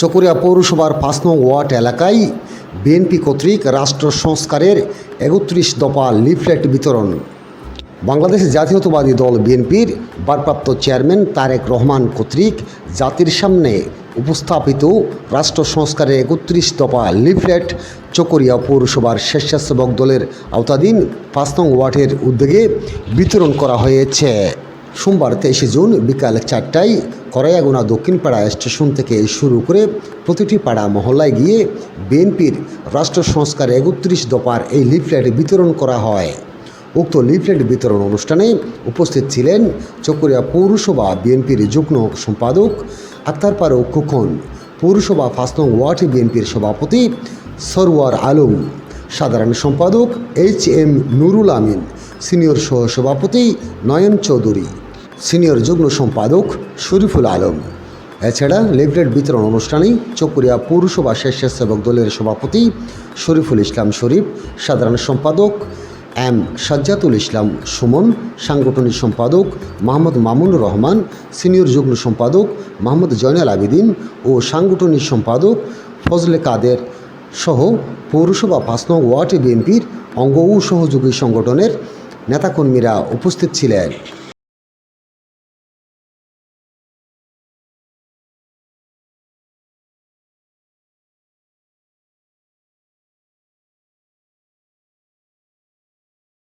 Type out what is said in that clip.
চকরিয়া পৌরসভার পাঁচ নং ওয়ার্ড এলাকায় বিএনপি কর্তৃক রাষ্ট্র সংস্কারের একত্রিশ দফা লিফলেট বিতরণ। বাংলাদেশ জাতীয়তাবাদী দল বিএনপির ভারপ্রাপ্ত চেয়ারম্যান তারেক রহমান কর্তৃক জাতির সামনে উপস্থাপিত রাষ্ট্র সংস্কারের একত্রিশ দফা লিফলেট চকরিয়া পৌরসভার স্বেচ্ছাসেবক দলের আওতাধীন পাঁচ নং ওয়ার্ডের উদ্যোগে বিতরণ করা হয়েছে। সোমবার তেইশে জুন বিকাল চারটায় করাইয়াগুনা দক্ষিণ পাড়া স্টেশন থেকে শুরু করে প্রতিটি পাড়া মহল্লায় গিয়ে বিএনপির রাষ্ট্র সংস্কারে একত্রিশ দফার এই লিফলেট বিতরণ করা হয়। উক্ত লিফলেট বিতরণ অনুষ্ঠানে উপস্থিত ছিলেন চকরিয়া পৌরসভা বিএনপির যুগ্ম সম্পাদক আক্তার ফারুক খোকন, পৌরসভা ফার্স্ট নং ওয়ার্ড বিএনপির সভাপতি সরওয়ার আলম, সাধারণ সম্পাদক H M Nurul Amin, senior সহ সভাপতি নয়ন চৌধুরী। সিনিয়র যুগ্ম সম্পাদক শরীফুল আলম। এছাড়া লিফলেট বিতরণ অনুষ্ঠানে চকরিয়া পৌরসভা স্বেচ্ছাসেবক দলের সভাপতি শরীফুল ইসলাম শরীফ, সাধারণ সম্পাদক এম সাজ্জাতুল ইসলাম সুমন, সাংগঠনিক সম্পাদক মোহাম্মদ মামুনুর রহমান, সিনিয়র যুগ্ম সম্পাদক মোহাম্মদ জয়নাল আবেদিন ও সাংগঠনিক সম্পাদক ফজলে কাদের সহ পৌরসভা পাঁচ নং ওয়ার্ড বিএনপির অঙ্গ ও সহযোগী সংগঠনের নেতাকর্মীরা উপস্থিত ছিলেন।